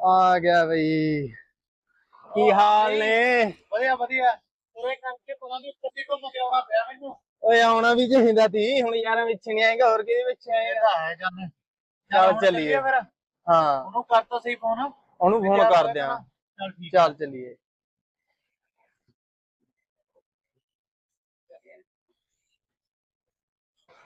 ਆ ਗਿਆ ਬਈ। ਕੀ ਹਾਲ ਨੇ? ਵਧੀਆ ਵਧੀਆ। ਤੁਰੇ ਕਰਕੇ ਪਤਾ ਨਹੀਂ ਕਿੱਥੇ ਘੁੰਮ ਕੇ ਆਉਣਾ ਪਿਆ ਮੈਨੂੰ। ਓਏ ਆਉਣਾ ਵੀ ਚਾਹੀਦਾ ਤੀ? ਹੁਣ ਯਾਰਾਂ ਵਿੱਚ ਨਹੀਂ ਆਏਗਾ ਹੋਰ ਕਿਹਦੇ ਵਿੱਚ ਆਏਗਾ? ਤਾਂ ਹੈ ਜਾਨੇ ਚੱਲ ਚੱਲੀਏ। ਹਾਂ। ਉਹਨੂੰ ਕਰਤਾ ਸਹੀ ਫੋਨ ਉਹਨੂੰ ਫੋਨ ਕਰ ਦਿਆਂ ਚੱਲ ਠੀਕ ਚੱਲ ਚੱਲੀਏ।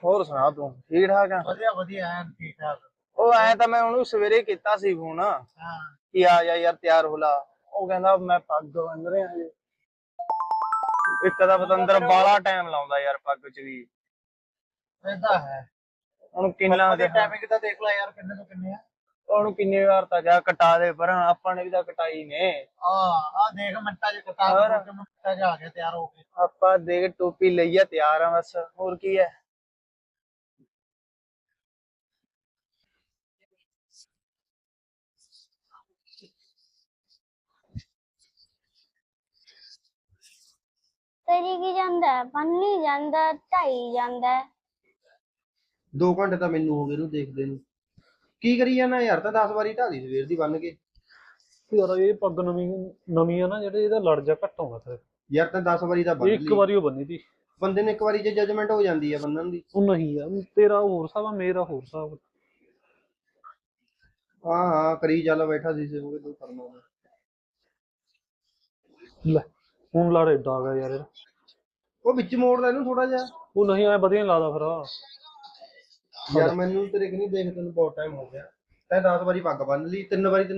ਹੋਰ ਸੁਣਾ ਤੂੰ? ਠੀਕ ਠਾਕ ਆ? ਵਧੀਆ ਵਧੀਆ ਐਨ ਠੀਕ ਠਾਕ। ਉਹ ਐ ਤਾਂ ਮੈਂ ਉਹਨੂੰ ਸਵੇਰੇ ਕੀਤਾ ਸੀ ਫੋਨ ਹਾਂ। ਕਿ ਆ ਜਾ ਯਾਰ ਤਿਆਰ ਹੋ ਲਾ। ਉਹ ਕਹਿੰਦਾ ਮੈਂ ਪੱਗ ਬੰਨ ਰਿਹਾ ਜੀ। ਇੱਕ ਤਾਂ ਪਤੰਦਰ ਬਾਲਾ ਟਾਈਮ ਲਾਉਂਦਾ ਯਾਰ ਪੱਗ 'ਚ ਵੀ। ਇਹ ਤਾਂ ਹੈ। ਹੁਣ ਕਿੰਨਾ ਕੁ- ਟਾਈਮਿੰਗ ਤਾਂ ਦੇਖ ਲੈ ਯਾਰ ਕਿੰਨੇ ਤੋਂ ਕਿੰਨੇ ਆ। ਉਹਨੂੰ ਕਿੰਨੀ ਵਾਰ ਤਾਂ ਜਾ ਕਟਾ ਦੇ ਪਰ ਆਪਾਂ ਨੇ ਵੀ ਤਾਂ ਕਟਾਈ ਨੇ। ਆ ਆ ਦੇਖ ਮਿੰਟਾਂ ਚ ਕਟਾ? ਕੇ ਮਿੰਟਾਂ ਚ ਆ ਕੇ ਤਿਆਰ ਹੋ ਕੇ। ਆਪਾਂ ਦੇਖ ਟੋਪੀ ਲਈ ਆ ਤਿਆਰ ਆ ਬਸ। ਹੋਰ ਕੀ ਹੈ? ਤੇਰੀ ਕੀ ਜਾਂਦਾ ਹੈ? ਬੰਨੀ ਜਾਂਦਾ ਢਾਈ ਜਾਂਦਾ ਹੈ। 2 ਘੰਟੇ ਤਾਂ ਮੈਨੂੰ ਹੋ ਗਏ ਨੂੰ ਦੇਖਦੇ ਨੂੰ ਕੀ ਕਰੀ ਜਾਣਾ ਯਾਰ ਤਾਂ 10 ਵਾਰੀ ਢਾਲੀ ਸਵੇਰ ਦੀ ਬੰਨ ਕੇ ਯਾਰ ਇਹ ਪੱਗ ਨਵੀਂ ਨਵੀਂ ਆ ਨਾ ਜਿਹੜੇ ਇਹਦਾ ਲੜ ਜਾ ਘੱਟ ਆਉਂਦਾ ਫਿਰ ਯਾਰ ਤਾਂ 10 ਵਾਰੀ ਤਾਂ ਬੰਨ ਇੱਕ ਲਈ ਵਾਰੀ ਉਹ ਬੰਨੀ ਤੀ ਬੰਦੇ ਨੇ ਇੱਕ ਵਾਰੀ ਜੇ ਜਜਮੈਂਟ ਹੋ ਜਾਂਦੀ ਹੈ ਬੰਨਣ ਦੀ ਉਹ ਨਹੀਂ ਯਾਰ ਤੇਰਾ ਹੋਰ ਹਿਸਾਬ ਆ ਮੇਰਾ ਹੋਰ ਹਿਸਾਬ ਆ। ਹਾਂ ਹਾਂ ਕਰੀ ਚੱਲ ਬੈਠਾ ਸੀ ਸਿਰ ਤੂੰ ਕਰਨਾ ਉਹਨੇ। ਲੈ ਹੁਣ ਲੜ ਏਡਾ ਗਿਆ ਯਾਰ। ਇਹਦਾ। ਉਹ ਵਿੱਚ ਮੋੜ ਲੈ ਇਹਨੂੰ ਥੋੜਾ ਜਿਹਾ। ਉਹ ਨਹੀਂ ਐ ਵਧੀਆ ਨੀ ਲੱਗਦਾ ਫਿਰ। ਯਾਰ ਮੈਨੂੰ ਤੇਰੇ ਕਿ ਨਹੀਂ ਦੇਖ ਤੈਨੂੰ ਬਹੁਤ ਟਾਈਮ ਹੋ ਗਿਆ। ਤੈਂ 10 ਵਾਰੀ ਪੱਗ ਬੰਨ ਲਈ ਤਿੰਨ ਵਾਰੀ ਤੈਨੂੰ